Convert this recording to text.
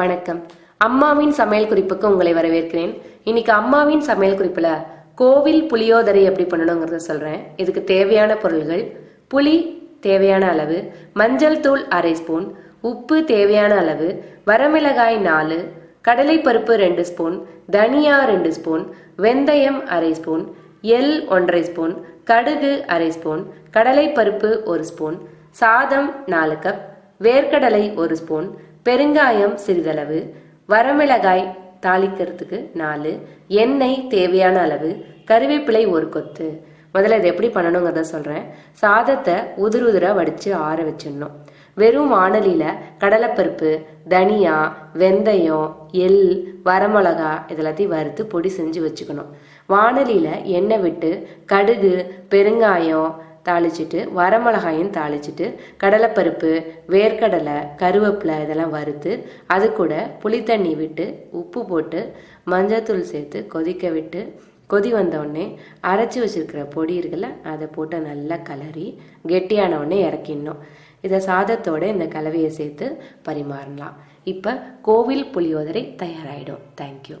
வணக்கம். அம்மாவின் சமையல் குறிப்புக்கு உங்களை வரவேற்கிறேன். இன்னைக்கு அம்மாவின் சமையல் குறிப்பில் கோவில் புளியோதரை எப்படி பண்ணணுங்கிறத சொல்கிறேன் இதுக்கு தேவையான பொருள்கள் புளி தேவையான அளவு மஞ்சள் தூள் அரை ஸ்பூன் உப்பு தேவையான அளவு வரமிளகாய் நாலு கடலைப்பருப்பு ரெண்டு ஸ்பூன் தனியா ரெண்டு ஸ்பூன் வெந்தயம் அரை ஸ்பூன் எள் ஒன்றரை ஸ்பூன் கடுகு அரை ஸ்பூன் கடலைப்பருப்பு ஒரு ஸ்பூன் சாதம் நாலு கப் வேர்க்கடலை ஒரு ஸ்பூன் பெருங்காயம் சிறிதளவு வரமிளகாய் தாளிக்கிறதுக்கு நாலு எண்ணெய் தேவையான அளவு கருவேப்பிலை ஒரு கொத்து. முதல்ல இதை எப்படி பண்ணணுங்கிறத சொல்கிறேன் சாதத்தை உதிர் உதிராக வடித்து ஆற வச்சிடணும். வெறும் வானலியில் கடலைப்பருப்பு தனியா வெந்தயம் எள் வரமிளகா இதெல்லாத்தையும் வறுத்து பொடி செஞ்சு வச்சுக்கணும். வானலியில் எண்ணெய் விட்டு கடுகு பெருங்காயம் தாளிச்சிட்டு வரமிளகாயும் தாளிச்சிட்டு கடலைப்பருப்பு வேர்க்கடலை கருவேப்பிலை இதெல்லாம் வறுத்து அது கூட புளித்தண்ணி விட்டு உப்பு போட்டு மஞ்சத்தூள் சேர்த்து கொதிக்க விட்டு கொதி வந்த அரைச்சி வச்சிருக்கிற பொடி இருக்குல்ல அதை போட்டு நல்லா கலரி கெட்டியான உடனே இறக்கிடணும். இதை சாதத்தோட இந்த கலவையை சேர்த்து பரிமாறலாம். இப்போ கோவில் புளியோதரை தயாராகிடும் தேங்க்யூ